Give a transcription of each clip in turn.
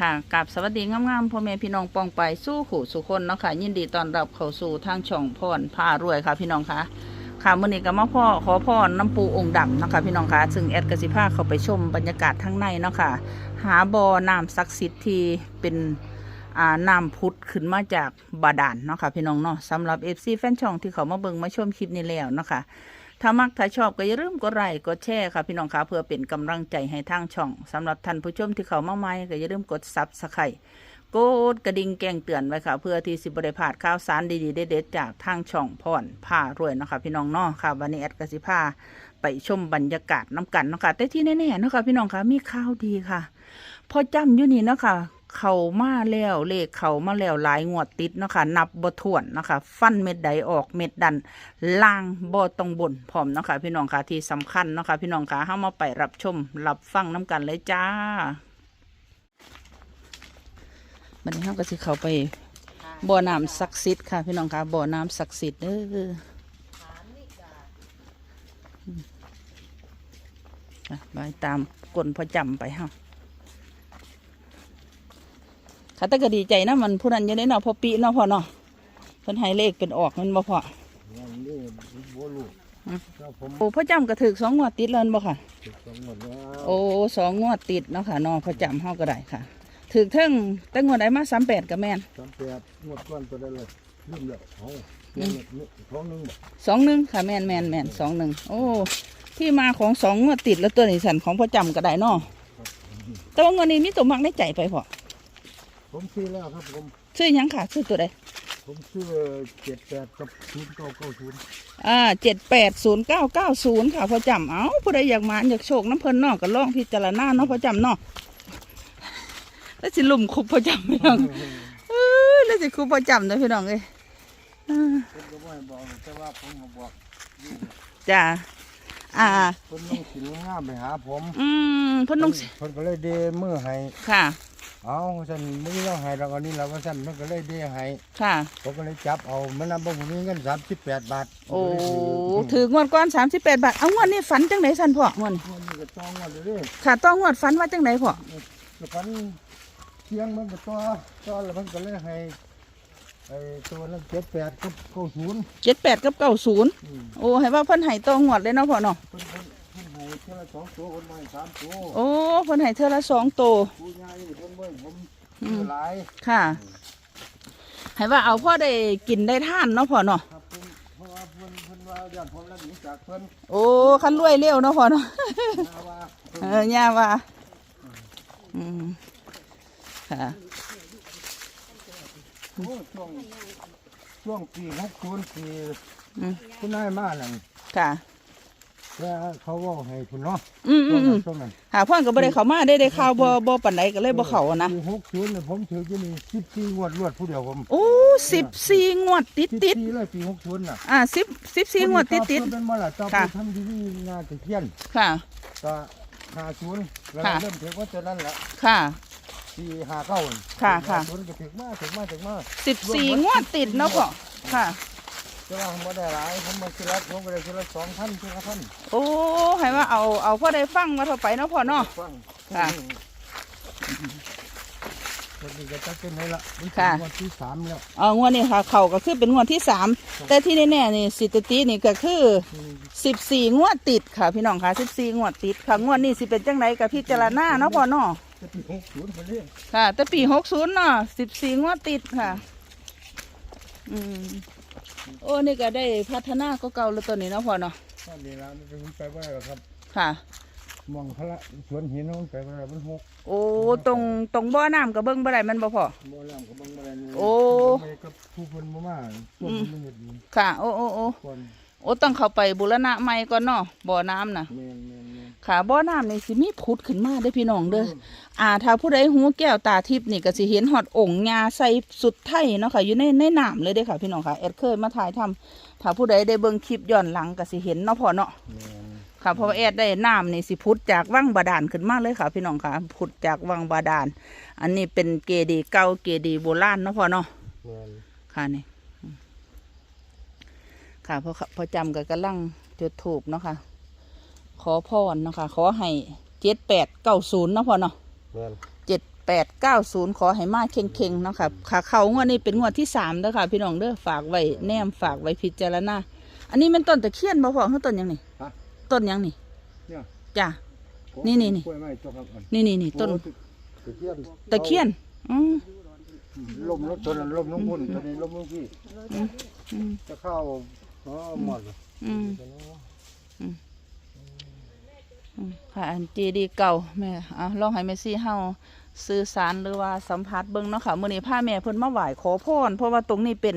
ค่ะกับสวัสดีงามๆพ่อแม่พี่น้องปองไปสู้ขู่สุคนเนาะค่ะ ยินดีต้อนรับเข้าสู่ทางช่องพรพารวยค่ะพี่น้องค่ะ ค่ะมื่อนี้ก็มาพ่อขอพรน้ำปูองค์ดำเนาะคะพี่น้องค่ะซึ่งแอดกสิภาเข้าไปชมบรรยากาศทั้งในเนาะค่ะ หาบ่อน้ำศักดิ์สิทธิ์ที่เป็นน้ำพุทธขึ้นมาจากบาดาลเนาะค่ะพี่น้องเนาะสำหรับเอฟซีแฟนช่องที่เขามาเบิ่งมาชมคลิปนี้แล้วเนาะค่ะ ถ้ามักถ้าชอบก็อย่าลืมกดไลค์กดแชร์ค่ะพี่น้องค่ะเพื่อเป็นกำลังใจให้ทางช่องสำหรับท่านผู้ชมที่เขามาใหม่ก็อย่าลืมกดซับสไครต์กดกระดิ่งแจ้งเตือนไว้ค่ะ เพื่อที่สิบริพลาดข่าวสารดีๆเด็ดๆจากทางช่องพรผ้ารวยเนาะค่ะพี่น้องเนาะค่ะวันนี้แอดกสิพาไปชมบรรยากาศน้ำกันเนาะค่ะแต่ที่แน่ๆเนาะค่ะพี่น้องค่ะมีข่าวดีค่ะพอจำอยู่นี่เนาะค่ะ เขามาแล้วเลขเขามาแล้วหลายงวดติดเนาะค่ะนับบ่ถ้วนเนาะค่ะฟันเม็ดใดออกเม็ดดันล่างบ่ตรงบนพร้อมเนาะค่ะพี่น้องค่ะที่สำคัญเนาะค่ะพี่น้องค่ะเฮามาไปรับชมรับฟังน้ำกันเลยจ้าบัดนี้เฮาก็สิเข้าไปบ่อน้ำศักดิ์สิทธิ์ค่ะ พี่น้องค่ะบ่อน้ำศักดิ์สิทธิ์เด้อไปตามกลพอจำไปเฮา ค่ะแต่ก็ดีใจนะมันผู้นั้นอยังได้เนาะพอปีเนาะพอเนาะเพิ่นให้เลขเป็นออกแมันบ่พอนั่นนี่บัวลูกอืมถ้าผมโอ้พ่อจำก็ถือสองงวดติดแล้วบ่ค่ะติดสองหมดแล้วโอ้สองงวดติดเนาะค่ะเนอพ่อจำเฮาก็ได้ค่ะถือเทิงแต่งวดใดมาสามแปดกับแม่นสามแปดงวดก้อนตัวได้เลยลืมแล้วเอาเงินนี่ท้องหนึงบ่สองหนึ่งค่ะแม่นแม่นแม่นสองหนึ่งโอ้ที่มาของสองงวดติดแล้วตัวนี้สันของพ่อจำก็ได้เนาะแต่ว่างวดนี้มีตัวมักในใจไปพอ ผมซื้อแล้วครับผมซื้อหยังค่ะซื้อตัวใดผมซื้อเจ็ดแปดกับศูนย์เก้าเก้าศูนย์อ่าเจ็ดแปดศูนย์เก้าเก้าศูนย์ค่ะพ่อจำเอ้าผู้ใดอยากมาอยากโชคน้ำเพลินเนาะก็ลองพิจารณาเนาะพ่อจำเนาะแล้วสิลุ่มคุบพ่อจำพี่น้องเอ้ยแล้วสิคุบพ่อจำเด้อพี่น้องเอ้ยอ่าผมก็ไม่บอกแต่ว่าผมก็บอกจ้าอ่าคนน้องสินงามไปหาผมอืมเพ่นนุ่งสิเพิ่นก็เลยเดมือให้ค่ะ เอาฉันมือเราให้เราอันนี้เราว่าฉันมันก็เลยเดให้ค่ะ ผมก็เลยจับเอามันนำผมมีเงินสามสิบแปดบาทโอ้ถืองวดก้อนสามสิบแปดบาทเอางวดนี้ฝันจังไหนสันพ่องวดนี้มันก็ต้องมาเลยค่ะต้องงวดฝันว่าจังไหนพ่อแล้วพันเที่ยงมันก็ตัวตัวแล้วมันก็เลยให้ไอ้ตัวนั้นเจ็ดแปดกับเก้าศูนย์เจ็ดแปดกับเก้าศูนย์อืมโอ้ให้ว่าเพิ่นให้ต้องงวดเลยเนาะพ่อเนาะเพิ่น เพิ่นเพิ่นให้เท่าละสองตัวคนใหม่สามตัวโอ้เพิ่นให้เท่าละสองโตวผู้ใหญ่เพิ่นเบิ่งผมอืมซื้อหลายค่ะให้ว่าเอาพ่อได้กินได้ท่านเนาะพ่อเนาะครับเพิ่นเพราะว่าเพิ่นเพิ่นว่าญาติผมรับหนีจากเพิ่นโอ้คันรวยเร็วเนาะพ่อเนาะ นาว่าเพิ่นเออย่าว่าอืมค่ะโอ้ช่วงช่วงปีหกศูนย์ปีอืมคุณนายมานั่นค่ะ แล้วเขาเว่าให้คุณเนาะอืมอืช่วมงอืนั้มนช่วงนั้นหาพ่อนก็บ่ได้เข้ามาได้ได้ข่าวบ่บ่ปานใดก็เลยบ่เข้าอะนะปีหกศูนย์เนี่ยผมถือที่นี่สิบสี่งวดรวดผู้เดียวผมโอ้สิบสี่งวดติดสิบติดสี่เลยปีหกศูนย์น่ะอ่าสิบสิบสี่งวดติดติดคนที่เป็นมาละต่อไปค่ะ ทำดีที่งานตะเคียนค่ะ ก็หาศูนย์แล้วค่ะ เริ่มถือว่าจะนั่นแหละค่ะสี่หาเก้าค่ะค่ะศูนย์ก็ถึงมาถึงมาถึงมาสิบสี่งวดติดเนาะพ่อค่ะ แต่ว่าผมไม่ได้หลายผมมาซื้อละผมก็ได้ซื้อละสองพันซื้อละพันโอ้ให้ว่าเอาเอาพ่อได้ฟังมาเท่าไปเนาะพ่อเนาะ ฟังค่ะ วันนี้ก็จะเป็นให้ละนี่ค่ะเป็นวันที่สามแล้วเอางวดนี้ค่ะ เขาก็คือเป็นงวดที่สามแต่ที่แน่ๆนี่สิตตินี่ก็คือสิบสี่งวดติดค่ะ พี่น้องค่ะสิบสี่งวดติดค่ะงวดนี้สิเป็นจังไรกับพิจารณาเนาะพ่อเนาะจะปีหกศูนย์ไปเรื่อยค่ะ แต่ปีหกศูนย์เนาะสิบสี่งวดติดค่ะ อืม โอ้นี่ก็ได้พัฒนาก็เก่าแล้วตัวนี้เนาะพ่อเนาะตอนนี้ละมันจะไปว่าอะไรหรอกครับค่ะมองพระสวนหินมันไปว่าอะไรมันหกโอ้ตรงตรงบ่อน้ำกับเบิ้งบ่ได้แมันบ่พอโบราณก็บังอะไรนี่โอ้ไปกับผู้คนมามาพวกมันเห็นค่ะ โอ้โอ้โอ้คนโอ้ต้องเข้าไปบูรณะใหม่ก่อนเนาะบ่อน้ำน่ะเมนเมนเมน ค่ะบ่อน้ำนี่สิมีผุดขึ้นมาเด้อพี่น้องเด้ออ่าถ้าผู้ใดหูแก้วตาทิพย์นี่ก็สิเห็นหอดองค์ญาใส่สุดไทยเนาะค่ะอยู่ในในน้ำเลยเด้อค่ะ พี่น้องค่ะแอดเคยมาถ่ายทำถ้าผู้ใดได้เบิ่งคลิปย้อนหลังก็สิเห็นเนาะพ่อเนาะเมนค่ะเพราะว่าแอดได้น้ำนี่สิพุดจากวังบาดาลขึ้นมาเลยค่ะ พี่น้องค่ะพุดจากวังบาดาลอันนี้เป็นเกดีย์เก่าเกดีย์โบราณเนาะพ่อเนาะเมนค่ะนี่อืมค่ะพอพอจำกับกำลังจุดถูกเนาะค่ะ ขอพรเนาะค่ะขอให้เจ็ดแปดเก้าศูนย์เนาะพ่อเนาะเมนเจ็ดแแปดเก้าศูนย์ขอให้มาเข่งๆเนาะค่ะขาเขางวดนี้เป็นงวดที่สามเด้อค่ะ พี่น้องเด้อฝากไว้แนมฝากไว้พิจารณาอันนี้เป็นต้นตะเคียนบ่พอคือต้นหยังนี่ฮะต้นหยังนี่เนี่ยจ้ะนี่นี่นี่ กล้วยไม้ตัวครับอันนี่นี่นี่ต้นโอ้ตะเคียนตะเคียนอืมลมรถตัวนั้นลมลงพุ่นตัวนี้ลมลงพี่อืมจะเข้าอ๋อหมดเลยอืมอืม ค่ะ อันจีดีเก่าแม่เอาลองให้แม่ซี่เฮาสื่อสารหรือว่าสัมผัสเบิ่งเนาะค่ะมื้อนี้พาแม่เพิ่นมาไหว้ขอพรเพราะว่าตรงนี้เป็น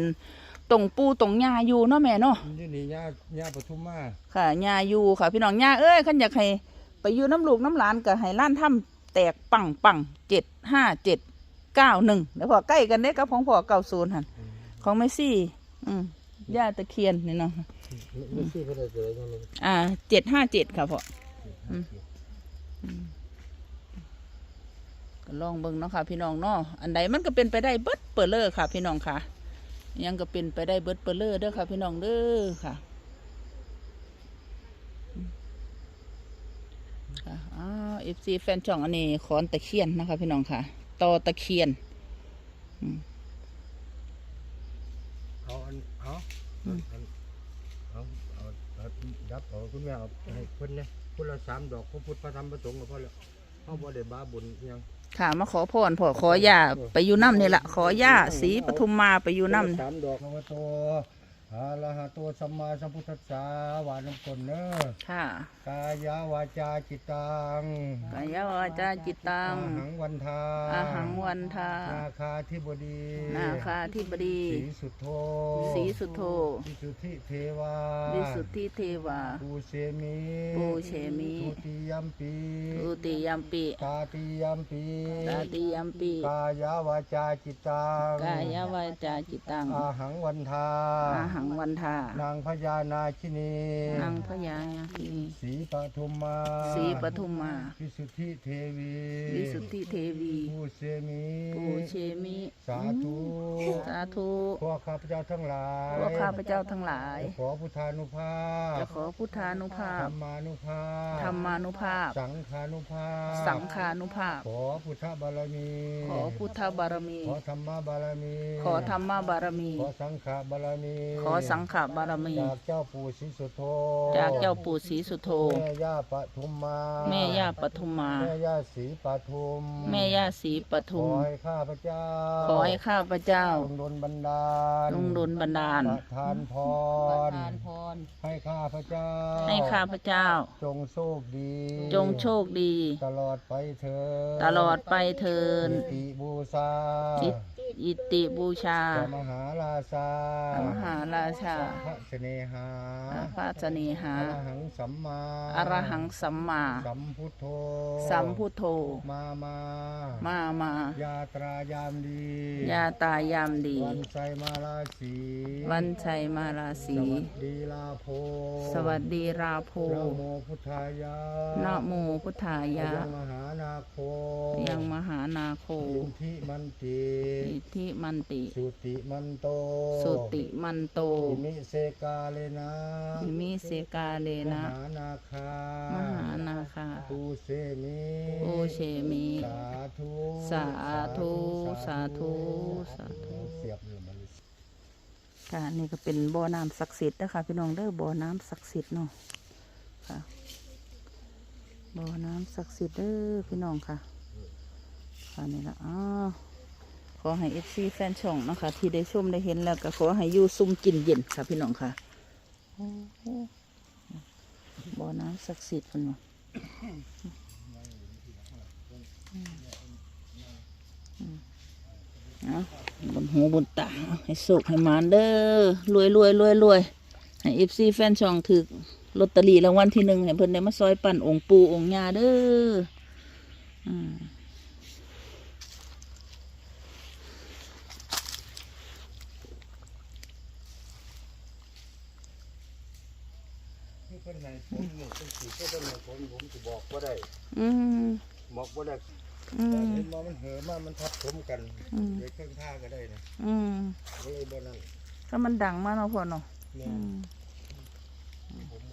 ตรงปูตรงย่าอยู่เนาะแม่เนาะนี่นี่ย่าย่าปทุมมาค่ะย่าอยู่ค่ะ พี่น้องย่าเอ้ยคันอยากให้ไปอยู่น้ำลูกน้ำหลานก็ให้ล้านถ้ำแตกปังปังเจ็ดห้าเจ็ดเก้าหนึ่งแล้วพอใกล้กันเด้กับของพ่อเก้าศูนย์หันของไม่ซี่ อืมย่าตะเคียนนี่เนาะไม่ใช่ก็ได้เจอยังไงอ่าเจ็ดห้าเจ็ดค่ะพ่อ ก็ลองเบิ่งเนาะค่ะ พี่น้องเนาะอันใดมันก็เป็นไปได้เบิดเปิดเลอค่ะ พี่น้องค่ะ ยังก็เป็นไปได้เบิดเปิดเลอเด้อค่ะ พี่น้องเด้อค่ะอืมค่ะอ้าวเอฟซีแฟนช่องอันนี้ขอนตะเคียนนะคะ พี่น้องค่ะตอตะเคียนเอาอันเอาอันเอาเอาเอาดับเอาคุณแม่เอาให้เพิ่นเนี่ย คนละสามดอกพระพุทธพระธรรมพระสงฆ์ก็พอแล้วเขาบ่ได้บาบุญอิหยังค่ะ มาขอพรพ่อขอย่าไปอยู่น้ำนี่แหละขอย่าสีปทุมมาไปอยู่น้ำ สามดอกพระวโตอะระหะโต สัมมาสัมพุทธัสสะหวานน้ำคนเนอะค่ะ กายาวาจาจิตตังกายวาจาจิตตัง อาหังวันทาอาหังวันทา นาคาธิบดีนาคาธิบดี สีสุทโธสีสุโธวิสุทธิเทวาวิสุทธิเทวา ปูเชมิปูเชมิ ทุติยัมปีอุติยัมปิตาติยัมปีตาติยัมปิ กายาวาจาจิตตังกายวาจาจิตตัง อาหังวันทา อาหังวันทา นางพญานาคินีนางพญาคีนีสีปทุมมาสีปทุมมาวิสุทธิเทวีวิสุทธิเทวีปูเชมิปูเชมิ สาธุสาธุพวกข้าพเจ้าทั้งหลายพวกข้าพเจ้าทั้งหลาย ขอพุทธานุภาพจะขอพุทธานุภาธรพรมานุภาพธรรมานุภาพ สังฆานุภาพ สังฆานุภาพ ขอพุทธบารมี ขอพุทธบารมี ขอธรรมบารมี ขอธรรมบารมี ขอสังฆบารมี ขอสังขบารมี จากเจ้าปู่ศรีสุโธจากเจ้าปู่ศรีสุโธ แม่ย่าปทุมมาแม่ย่าปทุมมา แม่ย่าศรีปทุมแม่ย่าศรีปขทุอมให้ข้าพเจ้าขอให้ข้าพเจ้าจงดลบันดาลลุงดลบันดาล ประทานพร ทานพร ให้ข้าพเจ้าให้ข้าพเจ้า จงโชคดี จงโชคดี ตลอดไปเถิดตลอดไปเทินอิติบูชาอิ อิติบูชา พระมหาราชาพระมหาราชา พระเสน่หาพระเสนีหา อรหังสัมมาอรหังสัมมา สัมพุทโธสัมพุทโธ มามามา มา ยาตรายามดียาตายามดี วันใจมาราศีวันชัยมาราศี สวัสดีลาโพสวัสดีราโพนะโมพุทธายะนะโมพุทธายะยังมหานาโคยังมหานาโค อินทิมันติอิทธิมันติ สุติมันโตสุติมันโต อิมิเซกาเลนะอิมิเสกาเลมนะ หานาคามหานาคาปูเสมิโอเชมิ สาธุสาธุสาธุสาธุ เสียบเลยมันค่ะนี่ก็เป็นบ่อน้ำศักดิ์สิทธิ์นะคะพี่น้องเด้อบ่อน้ำศักดิ์สิทธิ์เนาะค่ะบ่อน้ำศักดิ์สิทธิ์เด้อพี่น้องค่ะค่ะนี่ละอ้าว ขอให้เอฟซีแฟนช่องนะคะที่ได้ชมได้เห็นแล้วก็ขอให้อยู่ซุ่มกินเย็นค่ะพี่น้องค่ะบ่อน้ำศักดิ์สิทธิ์คนว่าเอาบนหูบนตาให้สุขให้มานเด้อรวยรวยรวยรวยให้เอฟซีแฟนช่องถึกลอตเตอรี่รางวัลที่หนึ่งให้เพิ่นได้มาซอยปั่นองค์ปูองค์ยาเด้ออืม ที่เป็ นไหนผมเนี่ยเป็นสีก็เป็นไหนผมผมจะบอกว่าได้อืมบอกว่าได้อืแต่มเห็นว่ามันเหอะมากมันทับถมกันอืมเลยเครื่องท่าก็ได้นะอืมก็เลยบ่นั่นถ้ามันดังมากเนาะพ่อเนาะเนี่ยอืมผมบ่